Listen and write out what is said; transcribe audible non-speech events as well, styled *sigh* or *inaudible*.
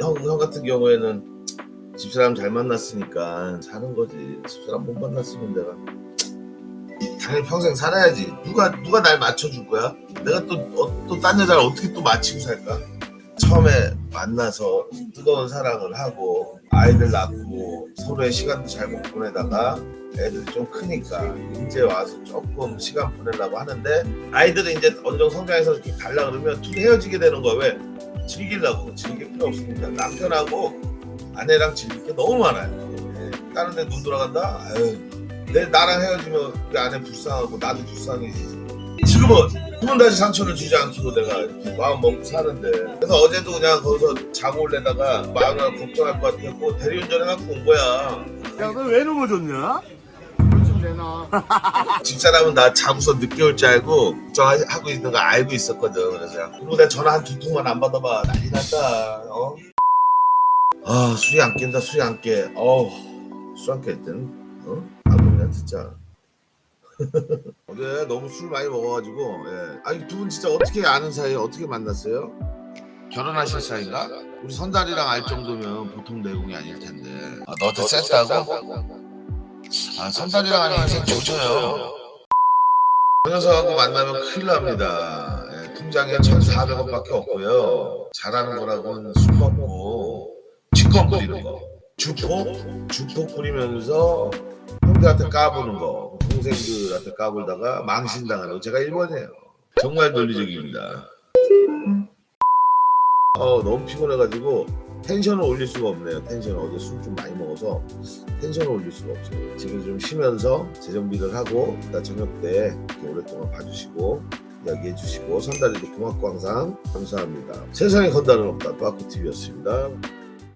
형, 형 같은 경우에는 집사람 잘 만났으니까 사는 거지. 집사람 못 만났으면 내가 당연히 평생 살아야지. 누가 누가 날 맞춰줄 거야? 내가 또또딴 여자를 어떻게 또 맞추고 살까? 처음에 만나서 뜨거운 사랑을 하고 아이들 낳고 서로의 시간도 잘 못 보내다가 애들이 좀 크니까 이제 와서 조금 시간 보내려고 하는데 아이들은 이제 어느 정도 성장해서 이렇게 갈라 그러면 둘이 헤어지게 되는 거야 왜? 즐기려고 즐길 필요 없습니다 남편하고 아내랑 즐길 게 너무 많아요 예. 다른 데 눈 돌아간다? 아유 내 나랑 헤어지면 우리 아내 불쌍하고 나도 불쌍해지지 지금은 두번 다시 상처를 주지 않기로 내가 마음 먹고 사는데 그래서 어제도 그냥 거기서 자고 올래다가 마누라 걱정할 것 같았고 대리운전 해갖고 온 거야 야, 너 왜 넘어졌냐? 되나? *laughs* 집사람은 나 자고서 늦게 올 줄 알고 걱정하고 있는 거 알고 있었거든. 그래서 그리고 내가 전화 한 두 통만 안 받아봐. 난리 났다. 어? 아 술이 안 깬다. 술이 안 깨. 어우 술안 깰땐 어? 아 그냥 진짜. *laughs* 어제 너무 술 많이 먹어가지고 예. 아니 두 분 진짜 어떻게 아는 사이에 어떻게 만났어요? 결혼하실 사이인가? 우리 선달이랑 알 정도면 보통 내공이 아닐 텐데. 아 너한테 셌다고? 아 선달이랑 인생 조져요. 그 녀석하고 만나면 큰일 납니다. 예, 통장에 1,400원밖에 없고요. 잘하는 거라고는 술 먹고 치권 부리는 거. 주폭? 주폭 부리면서 형들한테 까부는 거. 동생들한테 까불다가 망신당하는 거. 제가 1번이에요. 정말 논리적입니다. 어, 너무 피곤해가지고 텐션을 올릴 수가 없네요. 텐션 어제 술 좀 많이 먹어서 텐션을 올릴 수가 없어요. 지금 좀 쉬면서 재정비를 하고 이따 저녁 때 이렇게 오랫동안 봐주시고 이야기해 주시고 선달이도 고맙고 항상 감사합니다. 세상에 건달은 없다. 빠꾸TV였습니다.